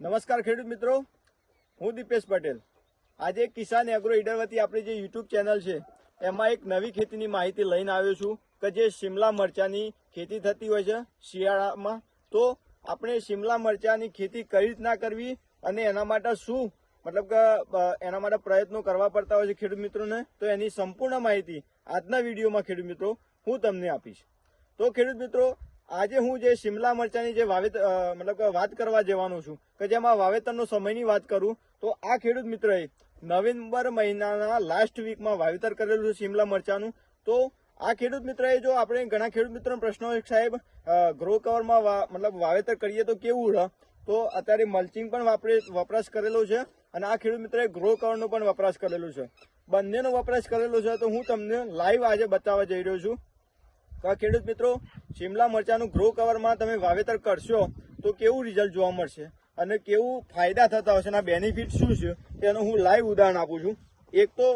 નમસ્કાર ખેડૂત મિત્રો. હું દીપેશ પટેલ. આજે કિસાન એગ્રો ઈડર વતી આપણી જે યુટ્યુબ ચેનલ છે, એમાં એક નવી ખેતીની માહિતી લઈને આવ્યો છું કે જે શિમલા મરચાની ખેતી થતી હોય છે શિયાળામાં. તો આપણે શિમલા મરચાની ખેતી કઈ રીતના કરવી અને એના માટે શું, મતલબ કે એના માટે પ્રયત્નો કરવા પડતા હોય છે ખેડૂત મિત્રોને, તો એની સંપૂર્ણ માહિતી આજના વિડીયોમાં ખેડૂત મિત્રો હું તમને આપીશ. તો ખેડૂત મિત્રો આજે હું જે શિમલા મરચાની જે વાવેતર મતલબ કે વાત કરવા જવાનો છું, કે જેમાં વાવેતરનો સમયની વાત કરું, તો આ ખેડૂત મિત્રએ નવેમ્બર મહિનાના લાસ્ટ વીકમાં વાવેતર કરેલું છે શિમલા મરચાનું. તો આ ખેડૂત મિત્રએ જો આપણે ઘણા ખેડૂત મિત્રોનો પ્રશ્ન હોય સાહેબ ગ્રો કવરમાં મતલબ વાવેતર કરીએ તો કેવું રહે તો અત્યારે મલ્ચિંગ પણ વાપરે, વપરાશ કરેલો છે અને આ ખેડૂત મિત્રએ ગ્રો કવરનો પણ વપરાશ કરેલો છે. બંનેનો વપરાશ કરેલો છે, તો હું તમને લાઈવ આજે બતાવવા જઈ રહ્યો છું. ખેડૂત મિત્રો, શિમલા મરચાનું ગ્રો કવરમાં તમે વાવેતર કરશો તો કેવું રિઝલ્ટ જોવા મળશે? અને કેવું ફાયદા થતા હશે? એના બેનિફિટ શું છે? તેનું હું લાઈવ ઉદાહરણ આપું છું. એક તો,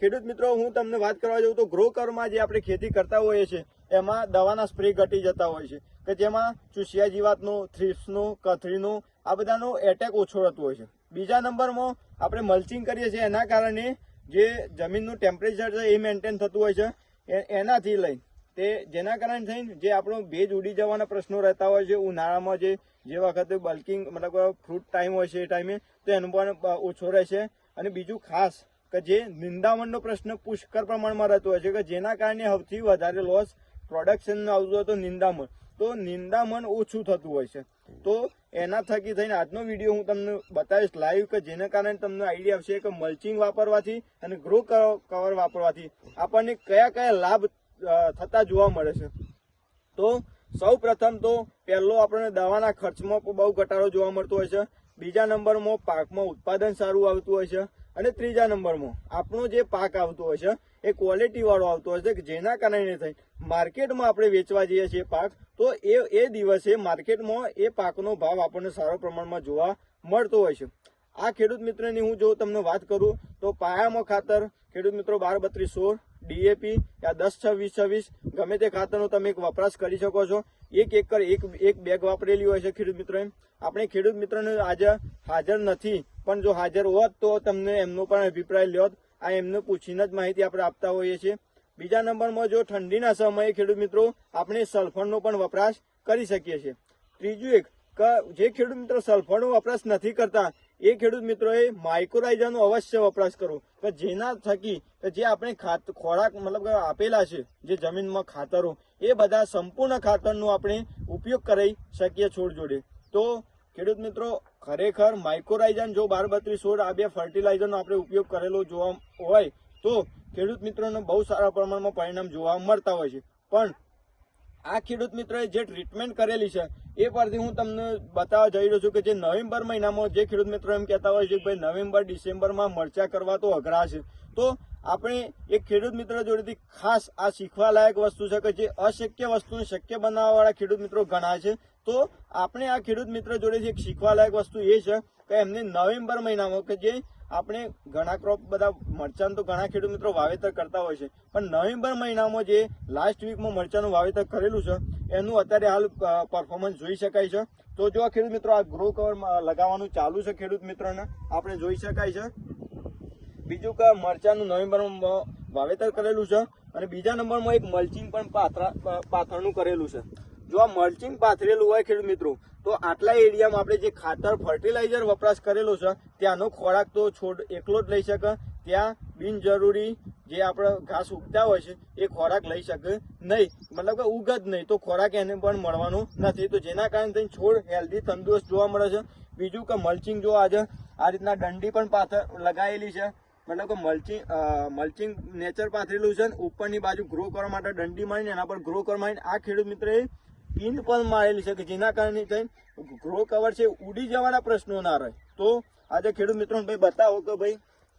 ખેડૂત મિત્રો, હું તમને વાત કરવા જાઉં તો ગ્રો કવરમાં જે આપણે ખેતી કરતા હોઈએ છીએ, એમાં દવાના સ્પ્રે ઘટી જતા હોય છે. કે જેમાં ચૂસિયા જીવાતનો થ્રીપ્સનો કથરીનો, આ બધાનો એટેક ઓછો રહેતો હોય છે. બીજા નંબરમાં આપણે મલ્ચિંગ કરીએ છીએ, એના કારણે જે જમીનનું ટેમ્પરેચર છે એ મેન્ટેન થતું હોય છે. એનાથી લઈ તે જેના કારણે થઈને જે આપણો ભેજ ઉડી જવાના પ્રશ્નો રહેતા હોય છે, ઉનાળામાં જે જે વખતે બલ્કિંગ મતલબ ફ્રૂટ ટાઈમ હોય છે એ ટાઈમે તો એનો પણ ઓછો રહેશે અને બીજું ખાસ કે જે નિંદામણનો પ્રશ્ન પુષ્કળ પ્રમાણમાં રહેતો હોય છે કે જેના કારણે સૌથી વધારે લોસ પ્રોડક્શન આવતું હતું નિંદામણ. તો નિંદામણ ઓછું થતું હોય છે. તો એના થકી થઈને આજનો વીડિયો હું તમને બતાવીશ લાઈવ કે જેના કારણે તમને આઈડિયા આવશે કે મલ્ચિંગ વાપરવાથી અને ગ્રો કવર વાપરવાથી આપણને કયા કયા લાભ થતા જોવા મળે છે. તો સૌ પ્રથમ તો પહેલો આપણને દવાના ખર્ચમાં બહુ ઘટાડો જોવા મળતો હોય છે. બીજા નંબરમાં પાકમાં ઉત્પાદન સારું આવતું હોય છે અને ત્રીજા નંબરમાં આપણો જે પાક આવતો હોય છે એ ક્વોલિટી વાળો આવતો હોય છે જેના કારણે થઈ માર્કેટમાં આપણે વેચવા જઈએ છીએ પાક, તો એ એ દિવસે માર્કેટમાં એ પાકનો ભાવ આપણને સારો પ્રમાણમાં જોવા મળતો હોય છે. આ ખેડૂત મિત્રની હું જો તમને વાત કરું, તો પાયામાં ખાતર ખેડૂત મિત્રો બાર, બત્રીસ, સોળ ડીએપી યા દસ છવ્વીસ છવ્વીસ ગમે તે ખાતરનો તમે એક વપરાશ કરી શકો છો. એક એકર, એક એક બેગ વાપરેલી હોય છે ખેડૂત મિત્રોએ આપણે ખેડૂત મિત્રોને આજે હાજર નથી, પણ જો હાજર હોત તો તમને એમનો પણ અભિપ્રાય લ્યોત. આ એમને પૂછીને જ માહિતી આપણે આપતા હોઈએ છીએ. બીજા નંબરમાં જો ઠંડીના સમયે ખેડૂત મિત્રો આપણે સલ્ફરનો પણ વપરાશ કરી શકીએ છીએ. ત્રીજું એક જે ખેડૂત મિત્રો સલ્ફરનો વપરાશ નથી કરતા એ ખેડૂત મિત્રોએ માઇક્રોરાઇઝાનો અવશ્ય વપરાશ કરવો. કે જેના થકી જે આપણે ખાત ખોરાક મતલબ આપેલા છે, જે જમીનમાં ખાતરો, એ બધા સંપૂર્ણ ખાતરનો આપણે ઉપયોગ કરી શકીએ છોડ જોડે. તો ખેડૂત મિત્રો, ખરેખર માઇક્રોરાઇઝન જો બાર બત્રીસ સોળ આ બે ફર્ટિલાઇઝરનો આપણે ઉપયોગ કરેલો જોવા હોય, તો ખેડૂત મિત્રોને બહુ સારા પ્રમાણમાં પરિણામ જોવા મળતા હોય છે. પણ આ ખેડૂત મિત્રોએ જે ટ્રીટમેન્ટ કરેલી છે, એ પરથી હું તમને બતાવવા જઈ રહ્યો છું કે જે નવેમ્બર મહિનામાં જે ખેડૂત મિત્રો એમ કહેતા હોય છે કે ભાઈ નવેમ્બર, ડિસેમ્બરમાં મરચા કરવા તો અઘરા છે. તો આપણે એક ખેડૂત મિત્ર જોડેથી ખાસ આ શીખવા લાયક વસ્તુ છે કે જે અશક્ય વસ્તુને શક્ય બનાવવાવાળા ખેડૂત મિત્રો ઘણા છે. તો આપણે આ ખેડૂત મિત્ર જોડેથી એક શીખવા લાયક વસ્તુ એ છે કે એમને નવેમ્બર મહિનામાં કે જે આપણે ઘણા ક્રોપ બધા મરચાં તો ઘણા ખેડૂત મિત્રો વાવેતર કરતા હોય છે. પણ નવેમ્બર મહિનામાં જે લાસ્ટ વીકમાં મરચાંનું વાવેતર કરેલું છે, એનું અત્યારે હાલ પરફોર્મન્સ જોઈ શકાય છે. તો જો ખેડૂત મિત્રો આ ગ્રો કવર લગાવવાનું ચાલુ છે ખેડૂત મિત્રોને, આપણે જોઈ શકાય છે. બીજું કે મરચાંનું નવેમ્બરમાં વાવેતર કરેલું છે અને બીજા નંબરમાં એક મલ્ચિંગ પણ પાથરા પાથરણું કરેલું છે. જો આ મલ્ચિંગ પાથરેલું હોય ખેડૂત મિત્રો, તો આટલા એરિયામાં આપણે જે ખાતર ફર્ટિલાઇઝર વપરાશ કરેલો છે, ત્યાંનો ખોરાક તો છોડ એકલો જ લઈ શકે, ત્યાં બિનજરૂરી જે આપણે ઘાસ ઉગતા હોય છે, એ ખોરાક લઈ શકે નહીં. મતલબ કે ઉગ જ નહીં, તો ખોરાક એને પણ મળવાનો નથી. તો જેના કારણે છોડ હેલ્ધી તંદુરસ્ત જોવા મળે છે. બીજું કે મલ્ચિંગ જો આજે આ રીતના દંડી પણ પાથર લગાવેલી છે, મતલબ કે મલ્ચિંગ મલ્ચિંગ નેચર પાથરેલું છે ઉપરની બાજુ ગ્રો કરવા માટે દંડી મારીને એના પર ગ્રો કરવા આ ખેડૂત મિત્રએ પિન પણ મારેલી છે કે જેના કારણે થઈને ગ્રો કવર છે ઉડી જવાના પ્રશ્નો ના રહે. તો આજે ખેડૂત મિત્રોને ભાઈ બતાવો કે ભાઈ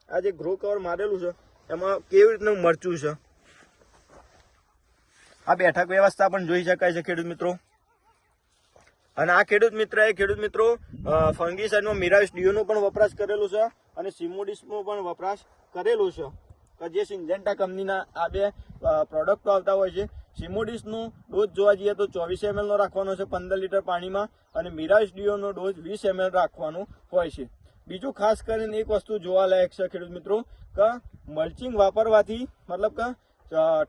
આ જે ગ્રો કવર મારેલું છે, એમાં કેવી રીતનું મરચું છે? આ બેઠક વ્યવસ્થા પણ જોઈ શકાય છે ખેડૂત મિત્રો. અને આ ખેડૂત મિત્ર એ ખેડૂત મિત્રો ફંગીસાઇડમાં મિરાઇસ ડીઓનો પણ વપરાશ કરેલો છે અને સિમોડિસનો પણ વપરાશ કરેલો છે. કે જે સિન્જેન્ટા કંપનીના આ બે પ્રોડક્ટો આવતા હોય છે સિમોડિસનો ડોઝ જોવા જઈએ તો ચોવીસ એમએલનો રાખવાનો છે પંદર લીટર પાણીમાં અને મિરાજ ડીઓનો ડોઝ વીસ એમએલ રાખવાનો હોય છે. બીજું ખાસ કરીને એક વસ્તુ જોવા લાયક છે ખેડૂત મિત્રો, કે મલ્ચિંગ વાપરવાથી મતલબ કે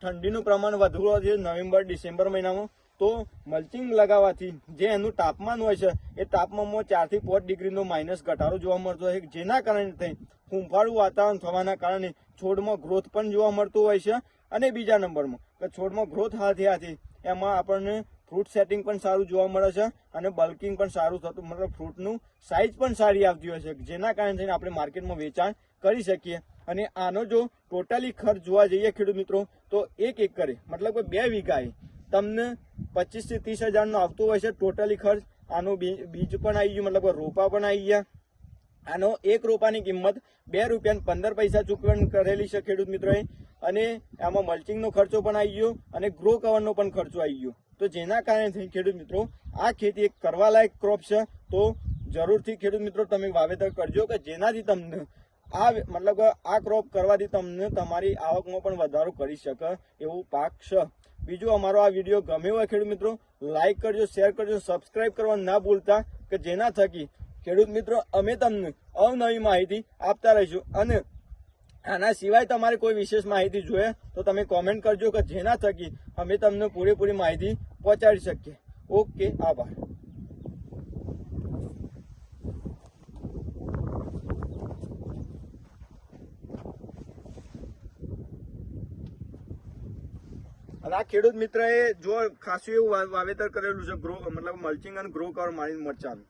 ઠંડીનું પ્રમાણ વધુ છે નવેમ્બર, ડિસેમ્બર મહિનામાં, તો મલ્ચિંગ લગાવવાથી જે એનું તાપમાન હોય છે, એ તાપમાનમાં ચારથી પાંચ ડિગ્રીનો માઇનસ ઘટાડો જોવા મળતો હોય છે. જેના કારણે થઈ હુંફાળું વાતાવરણ થવાના કારણે છોડમાં ગ્રોથ પણ જોવા મળતું હોય છે અને બીજા નંબરમાં કે છોડમાં ગ્રોથ હાથી હાથી એમાં આપણને ફ્રૂટ સેટિંગ પણ સારું જોવા મળે છે અને બલ્કિંગ પણ સારું થતું, મતલબ ફ્રૂટનું સાઇઝ પણ સારી આવતી હોય છે, જેના કારણે થઈને આપણે માર્કેટમાં વેચાણ કરી શકીએ. અને આનો જો ટોટલી ખર્ચ જોવા જઈએ ખેડૂત મિત્રો, તો એક એકરે, મતલબ કે બે વીઘાએ તમને પચીસથી ત્રીસ હજારનો આવતો હોય છે ટોટલી ખર્ચ. આનું બીજ પણ આવી ગયું, મતલબ રોપા પણ આવી ગયા. આનો એક રોપાની કિંમત બે રૂપિયા પંદર પૈસા ચૂકવણ કરેલી છે ખેડૂત મિત્રોએ. અને આમાં મલ્ચિંગનો ખર્ચો પણ આવી ગયો અને ગ્રો કવરનો પણ ખર્ચો આવી ગયો. તો જેના કારણે ખેડૂત મિત્રો, આ ખેતી એક કરવાલાયક ક્રોપ છે. તો જરૂરથી ખેડૂત મિત્રો, તમે વાવેતર કરજો કે જેનાથી તમને આ મતલબ આ ક્રોપ કરવાથી તમને તમારી આવકમાં પણ વધારો કરી શકે એવું પાક છે. બીજું અમારો આ વીડિયો ગમ્યો હોય ખેડૂત મિત્રો લાઇક કરજો શેર કરજો સબસ્ક્રાઇબ કરવા ના ભૂલતા કે જેના થકી ખેડૂત મિત્રો, અમે તમને અવનવી માહિતી આપતા રહીશું. અને આના સિવાય તમારે કોઈ વિશેષ માહિતી જોઈએ, તો તમે કોમેન્ટ કરજો કે જેના થકી અમે તમને પૂરેપૂરી માહિતી પહોંચાડી શકીએ. ઓકે, આભાર. અને આ ખેડૂત મિત્રએ જો ખાસું એવું વાવેતર કરેલું છે, ગ્રો, મતલબ મલ્ચિંગ અને ગ્રો કરવા મારી મરચાનું.